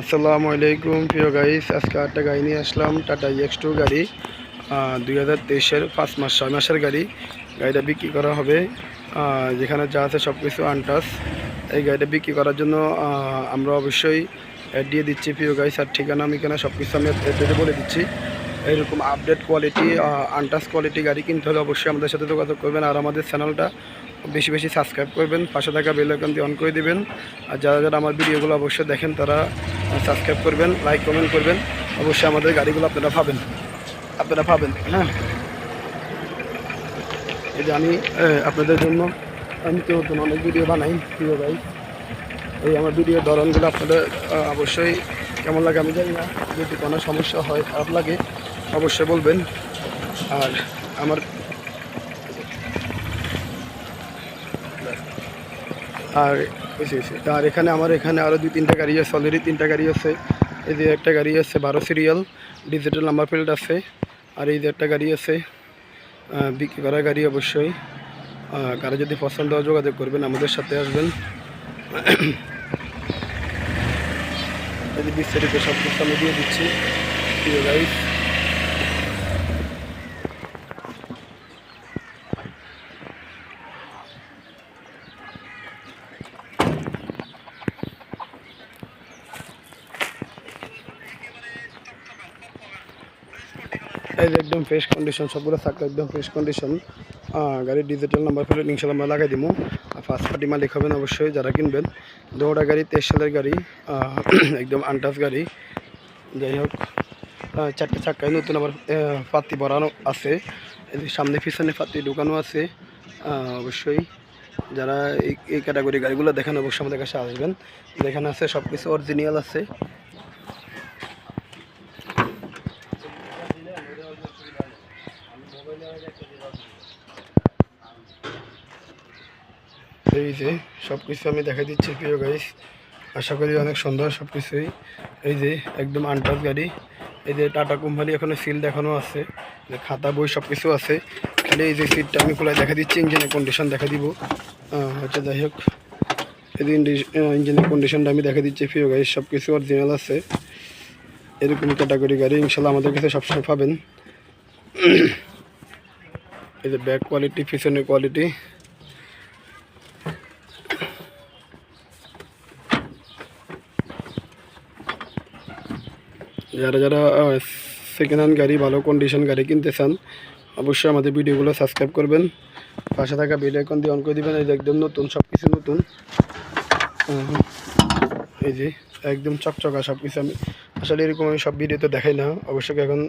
আসসালামু আলাইকুম, প্রিয় গাইস আজকে একটা গাড়ি নিয়ে আসলাম টাটা এক্স টু গাড়ি দুই হাজার তেইশের পাঁচ মাস, ছয় মাসের গাড়ি। গাড়িটা বিক্রি করা হবে যেখানে যা আছে সব কিছু আনটাস। এই গাড়িটা বিক্রি করার জন্য আমরা অবশ্যই অ্যাড দিয়ে দিচ্ছি, প্রিয় গাইস আর ঠিকানা আমি কেনা সব কিছু আমি এড্রেসে বলে দিচ্ছি। এইরকম আপডেট কোয়ালিটি আনটাস কোয়ালিটি গাড়ি কিনতে হলে অবশ্যই আমাদের সাথে যোগাযোগ করবেন, আর আমাদের চ্যানেলটা বেশি বেশি সাবস্ক্রাইব করবেন, পাশে থাকা বেল আইকনটি অন করে দিবেন। আর যারা যারা আমার ভিডিওগুলো অবশ্যই দেখেন, তারা সাবস্ক্রাইব করবেন লাইক কমেন্ট করবেন। অবশ্যই আমাদের গাড়িগুলো আপনারা পাবেন। আপনারা পাবেন হ্যাঁ? এই যে আমি আপনাদের জন্য আমি তো অনেক ভিডিও বানাই, প্রিয় ভাই। এই আমার ভিডিওর ধরনগুলো আপনাদের অবশ্যই কেমন লাগে আমি জানি না। যদি কোনো সমস্যা হয়, খারাপ লাগে, অবশ্যই বলবেন। আর আমার আর বুঝছি, বুঝছি। আর এখানে আমার এখানে আরও দুই তিনটা গাড়ি আছে অলরেডি তিনটা গাড়ি আছে। এই যে একটা গাড়ি আছে বারো সিরিয়াল ডিজিটাল নাম্বার প্লেট আছে। আর এই যে একটা গাড়ি আছে বিক্রি করা গাড়ি অবশ্যই। কারও যদি পছন্দ হয় যোগাযোগ করবেন আমাদের সাথে আসবেন। বিস্তারিত সব কিছু আমি দিয়ে দিচ্ছি। প্রিয় গাইড এই যে একদম ফ্রেশ কন্ডিশন সবগুলো থাকলে একদম ফ্রেশ কন্ডিশন গাড়ির ডিজিটাল নাম্বার প্লেট ইনশাল্লাহ আমরা লাগাই দিব আর ফার্স্ট পার্টি মালিক হবেন অবশ্যই যারা কিনবেন। দৌড়া গাড়ি, তেইশ সালের গাড়ি একদম আনটাস গাড়ি। যাই হোক চারটে চাক্কায় নতুন আবার পাতি ভরানো আছে। সামনে পিছনে পাতি ঢুকানো আছে। অবশ্যই যারা এই এই ক্যাটাগরি গাড়িগুলো দেখেন, অবশ্যই আমাদের কাছে আসবেন। যেখানে আছে সব কিছু অরিজিনাল আছে। এই যে সব কিছু আমি দেখা দিচ্ছি প্রিয় গাইস আশা করি অনেক সুন্দর সব কিছুই এই যে একদম আনটাস গাড়ি। এই যে টাটা কোম্পানি এখনও সিল দেখানো আছে। যে খাতা বই সব কিছু আছে। খালি এই যে সিটটা আমি খোলায় দেখা দিচ্ছি ইঞ্জিনের কন্ডিশন দেখা দিব। আহ, হচ্ছে যাই হোক। এই যে ইঞ্জিনের কন্ডিশনটা আমি দেখা দিচ্ছি প্রিয় গাইস সব কিছু অরিজিনাল আছে। এরকম ক্যাটাগরি গাড়ি ইনশাল্লাহ আমাদের কাছে সবসময় পাবেন। এই যে ব্যাক কোয়ালিটি পিছনের কোয়ালিটি যারা যারা সেকেন্ড হ্যান্ড গাড়ি, ভালো কন্ডিশন গাড়ি কিনতে চান, অবশ্যই আমাদের ভিডিওগুলো সাবস্ক্রাইব করবেন। পাশে থাকা বেল আইকন দিয়ে অন করে দিবেন। এই যে একদম নতুন সব কিছু নতুন এই যে একদম চকচকা সব কিছু আমি আসলে এরকম আমি সব ভিডিওতে দেখাই না। অবশ্যই এখন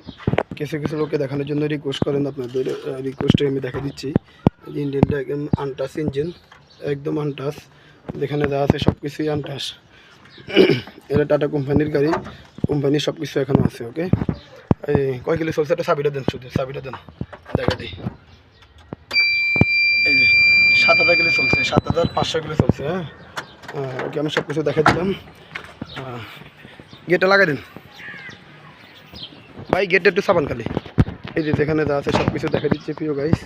কিছু কিছু লোককে দেখানোর জন্য রিকোয়েস্ট করেন আপনাদের রিকোয়েস্টে আমি দেখা দিচ্ছি। ইঞ্জিনটা একদম আনটাস ইঞ্জিন একদম আনটাস যেখানে যা আছে সব কিছুই আনটাস এটা টাটা কোম্পানির গাড়ি, কোম্পানির সব কিছু এখনও আছে ওকে এই, কয় কিলো চলছে? একটা চাবিটা দেন শুধু, চাবিটা দেন। দেখা দিই এই যে, সাত হাজার কিলো চলছে, সাত হাজার পাঁচশো কিলো চলছে হ্যাঁ? ওকে আমি সব কিছু দেখা দিলাম। গেটটা লাগাই দিন। ভাই, গেটটা একটু সাবান খালি। এই যে যেখানে যা আছে সব কিছু দেখা দিচ্ছে প্রিয় গাইস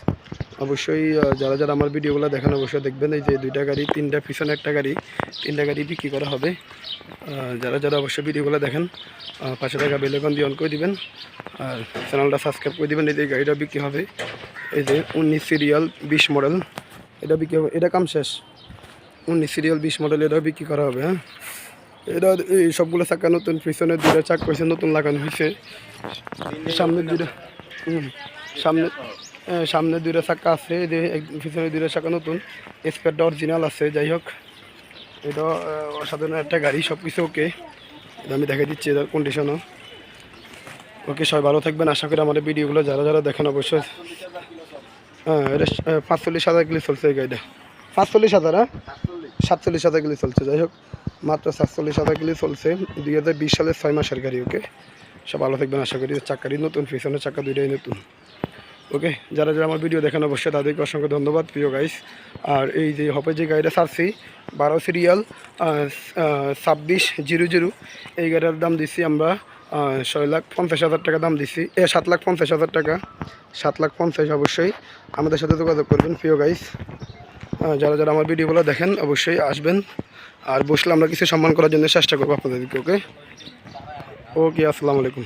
অবশ্যই যারা যারা আমার ভিডিওগুলো দেখেন, অবশ্যই দেখবেন এই যে দুইটা গাড়ি, তিনটা পিছনে একটা গাড়ি, তিনটা গাড়ি বিক্রি করা হবে। যারা যারা অবশ্যই ভিডিওগুলো দেখেন পাশে থাকা বেলেকন দিয়ে অন করে দিবেন। আর চ্যানেলটা সাবস্ক্রাইব করে দিবেন, এই যে গাড়িটা বিক্রি হবে। এই যে উনিশ সিরিয়াল বিশ মডেল এটা বিক্রি হবে, এটা কাম শেষ। উনিশ সিরিয়াল বিশ মডেল এটাও বিক্রি করা হবে হ্যাঁ। এটা এই সবগুলো চাকা নতুন পিছনে দুইটা চাক হয়েছে নতুন লাগানো হয়েছে সামনের দুইটা হুম, সামনে সামনে দুইটা চাকা আছে যে পিছনে দুইটা চাকা নতুন। স্পেয়ারটা অরিজিনাল আছে যাই হোক। এটা অসাধারণ একটা গাড়ি সব কিছু ওকে আমি দেখা দিচ্ছি এটার কন্ডিশনও ওকে সবাই ভালো থাকবেন। আশা করি আমাদের ভিডিওগুলো যারা যারা দেখেন অবশ্যই হ্যাঁ এটা পাঁচচল্লিশ হাজার কিলো চলছে এই গাড়িটা। পাঁচচল্লিশ হাজার হ্যাঁ? সাতচল্লিশ হাজার কিলো চলছে যাই হোক। মাত্র সাতচল্লিশ হাজার কিলো চলছে। দুই হাজার বিশ সালের ছয় মাসের গাড়ি, ওকে? সব ভালো থাকবেন, আশা করি চাকারই নতুন, পিছনের চাকা দুইটাই নতুন। ওকে? যারা যারা আমার ভিডিও দেখান, অবশ্যই তাদেরকে অসংখ্য ধন্যবাদ, প্রিয় গাইস আর এই যে হপে যে গাড়িটা ছাড়ছি, বারো সিরিয়াল ছাব্বিশ জিরো জিরো, এই গাড়িটার দাম দিচ্ছি আমরা ছয় লাখ পঞ্চাশ হাজার টাকা দাম দিচ্ছি এ, সাত লাখ পঞ্চাশ হাজার টাকা। সাত লাখ পঞ্চাশ অবশ্যই। আমাদের সাথে যোগাযোগ করবেন, প্রিয় গাইস যারা যারা আমার ভিডিওগুলো দেখেন, অবশ্যই আসবেন। আর বসলে আমরা কিছু সম্মান করার জন্য চেষ্টা করব আপনাদেরকে, ওকে? ওকে, আসসালামু আলাইকুম।